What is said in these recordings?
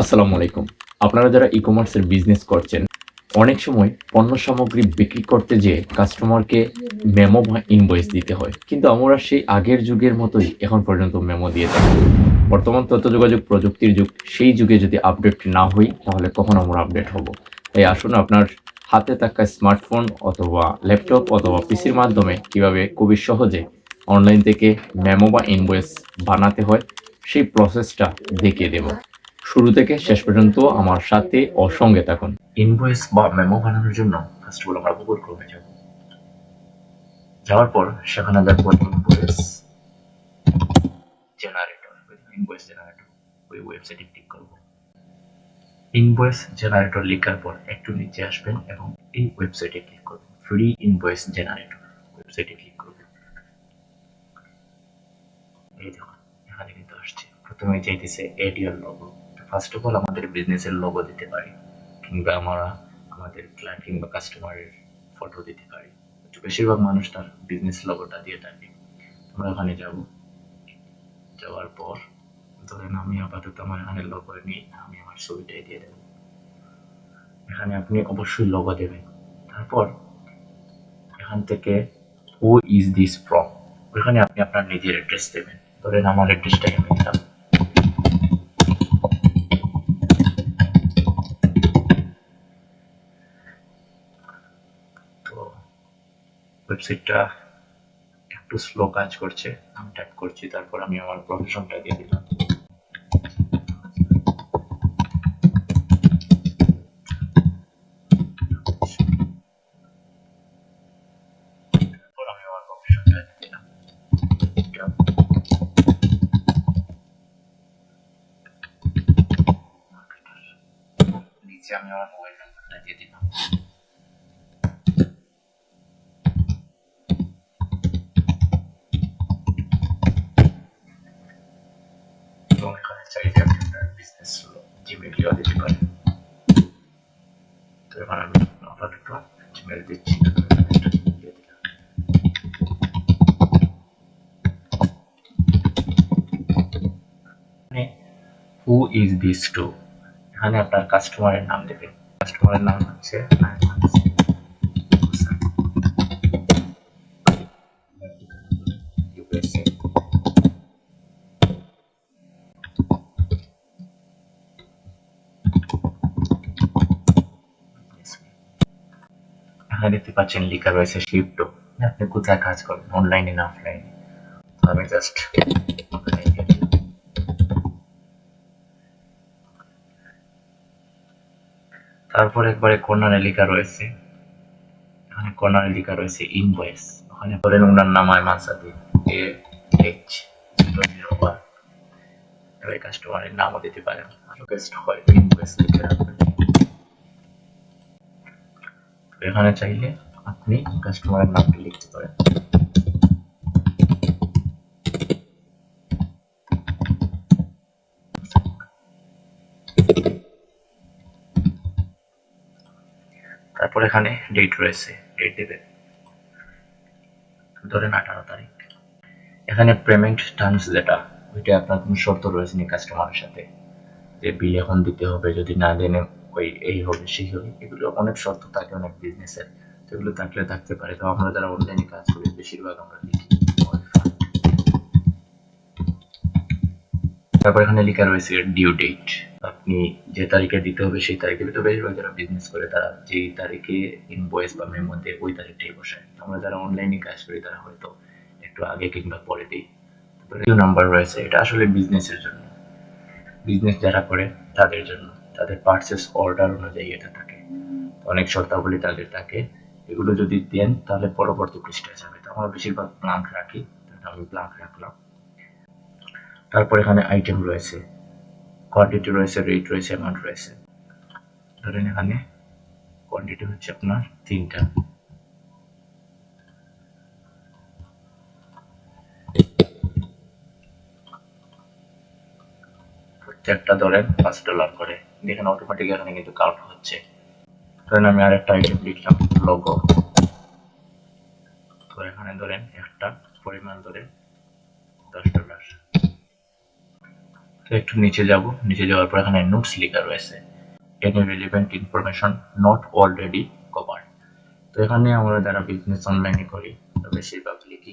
আসসালামু আলাইকুম। আপনারা যারা ই কমার্সের বিজনেস করছেন, অনেক সময় পণ্য সামগ্রী বিক্রি করতে যেয়ে কাস্টমারকে মেমো বা ইনভয়েস দিতে হয়। কিন্তু আমরা সেই আগের যুগের মতোই এখন পর্যন্ত মেমো দিয়ে থাকি। বর্তমান তথ্য যোগাযোগ প্রযুক্তির যুগ, সেই যুগে যদি আপডেট না হই, তাহলে কখন আমরা আপডেট হব? তাই আসুন আপনার হাতে থাকা স্মার্টফোন অথবা ল্যাপটপ অথবা পিসির মাধ্যমে কীভাবে খুবই সহজে অনলাইন থেকে মেমো বা ইনভয়েস বানাতে হয়, সেই প্রসেসটা দেখিয়ে দেব। শুরু থেকে শেষ পর্যন্ত আমার সাথে ও সঙ্গে থাকুন। ইনভয়েস বা মেমো বানানোর জন্য ফার্স্ট অফ অল আমরা গুগল ক্রোমে যাব যাওয়ার পর সেখানে দেখব ইনভয়েস জেনারেটর ইনভয়েস জেনারেটর ওই ওয়েবসাইটে ক্লিক করব। ইনভয়েস জেনারেটর লেখার পর একটু নিচে আসবেন এবং এই ওয়েবসাইটে ক্লিক করবেন। ফ্রি ইনভয়েস জেনারেটর ওয়েবসাইটে ক্লিক করবেন। এই দেখুন, এখানে কিন্তু আসছে। প্রথমে চাইতেছে এডিয়ার লোগো ফার্স্ট অফ অল আমাদের বিজনেসের লোগো দিতে পারি, কিংবা আমরা আমাদের ক্লায়েন্ট কিংবা কাস্টমারের ফটো দিতে পারি। বেশিরভাগ মানুষ তার বিজনেস লোগোটা দিয়ে থাকে। আমরা ওখানে যাব। যাওয়ার পর ধরেন আমি আপাতত আমার এখানে লোগো নিই, আমি আমার ছবিটাই দিয়ে দেবো। এখানে আপনি অবশ্যই লোগো দেবেন। তারপর এখান থেকে হু ইজ দিস ফ্রম ওইখানে আপনি আপনার নিজের অ্যাড্রেস দেবেন। ধরেন আমার অ্যাড্রেসটাই ওয়েবসাইটটা একটু স্লো কাজ করছে, আমি টাইপ করছি, তারপর আমি আমার প্রফেশনটা দিয়ে দিলাম। আমি আমার মোবাইল নাম্বারটা দিয়ে দিলাম। এবং এখানে চাইলে আপনি আপনার বিজনেস জিমেল দেওয়া দিতে পারেন তো এবার আমি আপাতত জিমেল দিচ্ছি হু ইজ দিস টু এখানে আপনার কাস্টমারের নাম দেবেন। কাস্টমারের নাম হচ্ছে এখানে দেখতে পাচ্ছেন লেখা রয়েছে শিফট আপনি কোথায় কাজ করেন অনলাইনে না অফলাইনে আমি জাস্ট তারপর একবারে কর্নারে লেখা রয়েছে। এখানে কর্নারে লেখা রয়েছে ইনভয়েস ওখানে বলেন ওনার নাম আয়মান সাদি এ এইচ এবার কাস্টমারের নামও দিতে পারেন। রিকোয়েস্ট হয় ইনভয়েস লিখে। রাখবেন এখানে চাইলে আপনি কাস্টমারের নামটি লিখতে পারেন। তারপর এখানে ডেট রয়েছে ডেট দেবেন। ধরেন আঠারো তারিখ। এখানে পেমেন্ট টার্মস যেটা, ওইটা আপনার কোনো শর্ত রয়েছে নি কাস্টমারের সাথে। যে বিল এখন দিতে হবে, যদি না দেন ওই, এই হবে, সেই হবে, এগুলো অনেক শর্ত থাকে অনেক বিজনেসের তো এগুলো থাকলে থাকতে পারে। তো আমরা যারা অনলাইনে কাজ করি, বেশিরভাগ আমরা লিখি তারপর এখানে লেখা রয়েছে ডিউ ডেট আপনি যে তারিখে দিতে হবে, সেই তারিখে তো বেশিরভাগ যারা বিজনেস করে, তারা যেই তারিখে ইনভয়েস বা মেমো দেয়, ওই তারিখটাই বসায়। আমরা যারা অনলাইনে কাজ করি, তারা হয়তো একটু আগে কিংবা পরে দিই। তারপরে নাম্বার রয়েছে। এটা আসলে বিজনেসের জন্য। বিজনেস যারা করে, তাদের জন্য। তাদের পার্সেস অর্ডার অনুযায়ী এটা থাকে। অনেক শর্তাবলী তাদের থাকে। এগুলো যদি দেন, তাহলে পরবর্তী পৃষ্ঠায় যাবে। তো আমরা বেশিরভাগ ব্লাঙ্ক রাখি। আমি ব্লাঙ্ক রাখলাম। তারপর এখানে আইটেম রয়েছে। কোয়ান্টিটি রয়েছে রেট রয়েছে অ্যামাউন্ট রয়েছে। ধরেন এখানে কোয়ান্টিটি হচ্ছে আপনার তিনটা। প্রত্যেকটা ধরেন পাঁচ ডলার করে। দেখেন অটোমেটিক এখানে কিন্তু কাউন্ট হচ্ছে। ধরেন আমি আর একটা আইটেম লিখলাম লোগো তো এখানে ধরেন একটা পরিমাণ ধরে দশ ডলার তো একটু নিচে যাব, নিচে যাওয়ার পর এখানে নোটস লেখা রয়েছে। Any relevant information not already cover তো এখানে আমরা যারা বিজনেস অনলাইনে করি বেশিরভাগ লিখি।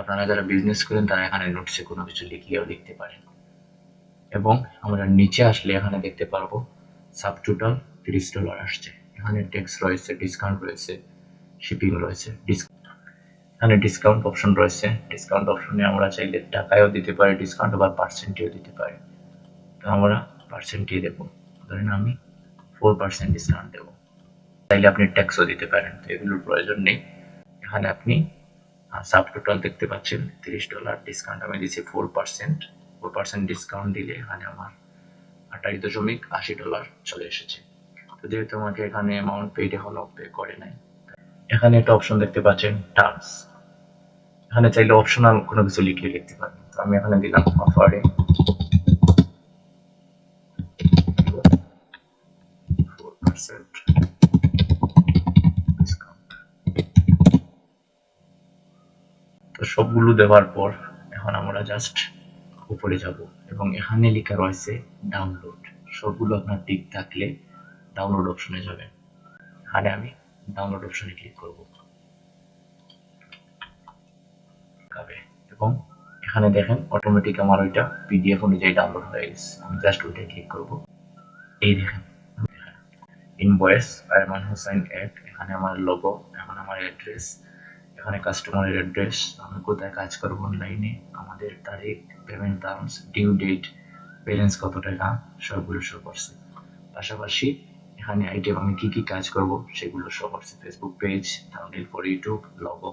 আপনারা যারা বিজনেস করেন, তারা এখানে নোটসে কোনো কিছু লিখিয়েও লিখতে পারেন। এবং আমরা নিচে আসলে এখানে দেখতে পারব সাব টোটাল তিরিশ ডলার আসছে। এখানে ট্যাক্স রয়েছে ডিসকাউন্ট রয়েছে শিপিং রয়েছে এখানে ডিসকাউন্ট অপশন রয়েছে। ডিসকাউন্ট অপশনে আমরা চাইলে টাকায়ও দিতে পারি ডিসকাউন্ট আবার পার্সেন্টেও দিতে পারি। তো আমরা পার্সেন্টই দেবো। ধরেন আমি ফোর পার্সেন্ট ডিসকাউন্ট দেবো। চাইলে আপনি ট্যাক্সও দিতে পারেন, তো এগুলোর প্রয়োজন নেই। এখানে আপনি সাব টোটাল দেখতে পাচ্ছেন, তিরিশ ডলার ডিসকাউন্ট আমি দিচ্ছি four percent four percent discount দিলে এখানে আমার আঠাশ দশমিক আশি ডলার চলে এসেছে। তো যেহেতু আমাকে এখানে অ্যামাউন্ট পেড এখনও পে করে নাই, এখানে একটা অপশন দেখতে পাচ্ছেন টার্মস এখানে চাইলে অপশনাল কোনো কিছু লিখে লিখতে পারেন। তো আমি এখানে দিলাম অফারে ফোর সবগুলো দেওয়ার পর এখন আমরা জাস্ট উপরে যাব এবং এখানে লেখা রয়েছে ডাউনলোড সবগুলো আপনার টিক থাকলে ডাউনলোড অপশনে যাবেন। এখানে আমি ডাউনলোড অপশনে ক্লিক করব। এবং এখানে দেখেন অটোমেটিক আমার ওইটা পিডিএফ অনুযায়ী ডাউনলোড হয়ে গেছে। আমি জাস্ট ওইটা ক্লিক করব। এই দেখেন ইনভয়েস আরমান হোসেন এক এখানে আমার লোগো এখন আমার অ্যাড্রেস এখানে কাস্টমারের অ্যাড্রেস আমি কোথায় কাজ করব অনলাইনে আমাদের তারিখ payment terms due date balance কত টাকা, সবগুলো শো করছে। পাশাপাশি এখানে আইটেম আমি কি কি কাজ করব, সেগুলো শো করছে। Facebook page thumbnail for YouTube logo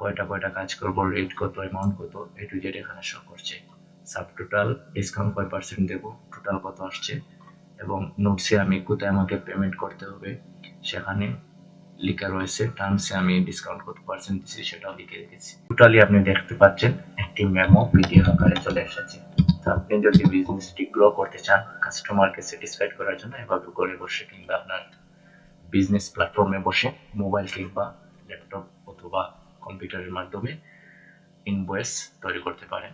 কয়টা কয়টা কাজ করব রেট কত অ্যামাউন্ট কত এ টু জেড এখানে শো করছে। সাব টোটাল ডিসকাউন্ট কয় পার্সেন্ট দেবো টোটাল কত আসছে, এবং নোটসে আমি কোথায় আমাকে পেমেন্ট করতে হবে, সেখানে লেখা রয়েছে টার্মসে আমি ডিসকাউন্ট কত পার্সেন্ট দিচ্ছি সেটাও লিখে রেখেছি। টোটালি আপনি দেখতে পাচ্ছেন, একটি মেমো পিডিএফ আকারে চলে এসেছে। আপনি যদি বিজনেসটি গ্রো করতে চান কাস্টমারকে স্যাটিসফাইড করার জন্য এভাবে করে বসে কিংবা আপনার বিজনেস প্ল্যাটফর্মে বসে মোবাইল কিংবা ল্যাপটপ অথবা কম্পিউটারের মাধ্যমে ইনভয়েস তৈরি করতে পারেন